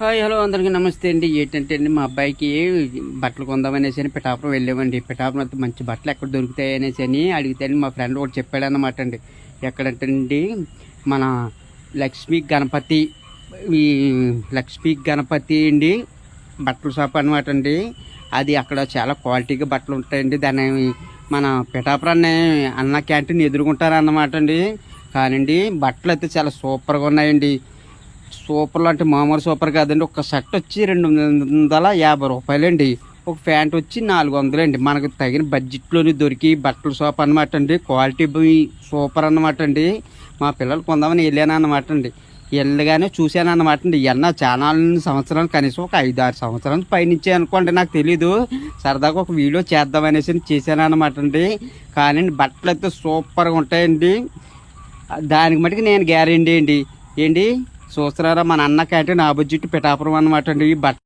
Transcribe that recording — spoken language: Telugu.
హాయ్ హలో అందరికీ నమస్తే అండి. ఏంటంటే అండి మా అబ్బాయికి బట్టలు కొందామనేసి అని పిఠాపురం వెళ్ళామండి. పిఠాపురం అయితే మంచి బట్టలు ఎక్కడ దొరుకుతాయి అనేసి అని అడిగితే మా ఫ్రెండ్ ఒకటి చెప్పాడు అనమాట అండి. ఎక్కడంటే అండి మన లక్ష్మీ గణపతి ఈ లక్ష్మీ గణపతి అండి బట్టల షాప్ అనమాట అండి. అది అక్కడ చాలా క్వాలిటీగా బట్టలు ఉంటాయండి. దాన్ని మన పిఠాపురాన్ని అన్న క్యాంటీన్ ఎదుర్కొంటారు అన్నమాట అండి. కానండి బట్టలు అయితే చాలా సూపర్గా ఉన్నాయండి. సూపర్లు అంటే మామూలు సూపర్ కాదండి. ఒక షర్ట్ వచ్చి రెండు వందల యాభై రూపాయలండి. ఒక ప్యాంట్ వచ్చి నాలుగు వందలండి మనకు తగిన బడ్జెట్లోని దొరికి బట్టల షాప్ అనమాట అండి క్వాలిటీ సూపర్ అనమాట అండి మా పిల్లలు కొందామని వెళ్ళాను అనమాట అండి వెళ్ళగానే చూశాను అనమాట అండి ఎన్న చాలా సంవత్సరాలు కనీసం ఒక ఐదు ఆరు సంవత్సరాలు పైనుంచి అనుకోండి నాకు తెలీదు. సరదాగా ఒక వీడియో చేద్దామనేసి చేశాను అనమాట అండి కానీ బట్టలు అయితే సూపర్గా ఉంటాయండి. దానికి మటుకు నేను గ్యారంటీ అండి. ఏంటి? చూస్తున్నారా? మన అన్న క్యాంటీన్ ఆపోజిట్ పిఠాపురం అనమాట అండి. ఈ బట్ట